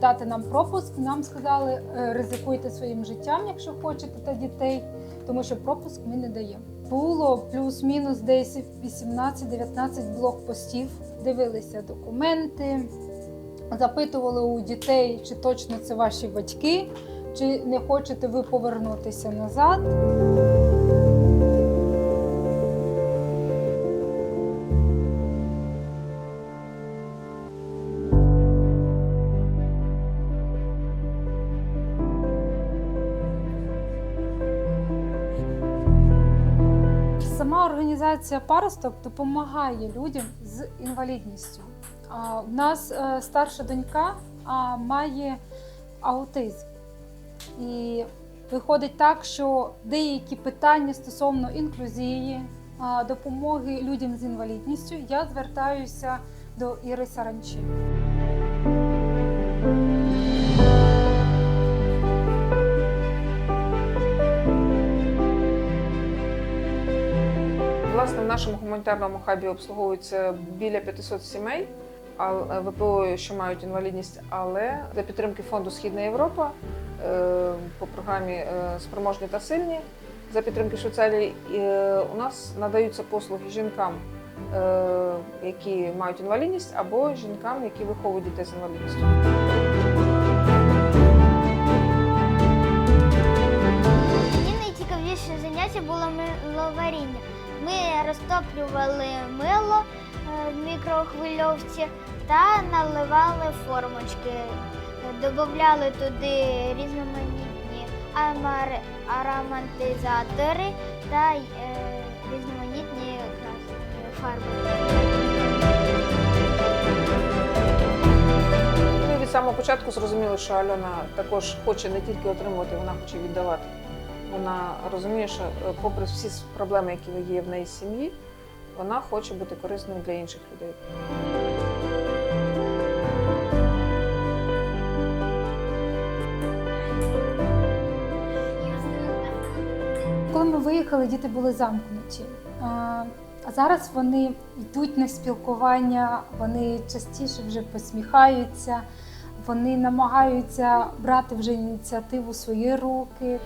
дати нам пропуск. Нам сказали, е, ризикуйте своїм життям, якщо хочете та дітей, тому що пропуск ми не даємо. Було плюс-мінус десь 18-19 блокпостів. Дивилися документи, запитували у дітей, чи точно це ваші батьки, чи не хочете ви повернутися назад. Організація Паросток допомагає людям з інвалідністю. У нас е, старша донька має аутизм. І виходить так, що деякі питання стосовно інклюзії, допомоги людям з інвалідністю я звертаюся до Іри Саранчі. Власне, в нашому гуманітарному хабі обслуговується біля 500 сімей а ВПО, що мають інвалідність, але за підтримки фонду Східна Європа е, по програмі е, Спроможні та сильні за підтримки Швейцарії е, у нас надаються послуги жінкам, е, які мають інвалідність, або жінкам, які виховують дітей з інвалідністю. Найцікавіше заняття було миловаріння. Ми розтоплювали мило е, в мікрохвильовці та наливали формочки. Додавали туди різноманітні ароматизатори та е, різноманітні фарби. Від самого початку зрозуміли, що Альона також хоче не тільки отримувати, вона хоче віддавати. Вона розуміє, що е, попри всі проблеми, які є в неї сім'ї, вона хоче бути корисною для інших людей. Коли ми виїхали, діти були замкнуті. А зараз вони йдуть на спілкування, вони частіше вже посміхаються, вони намагаються брати вже ініціативу в свої руки.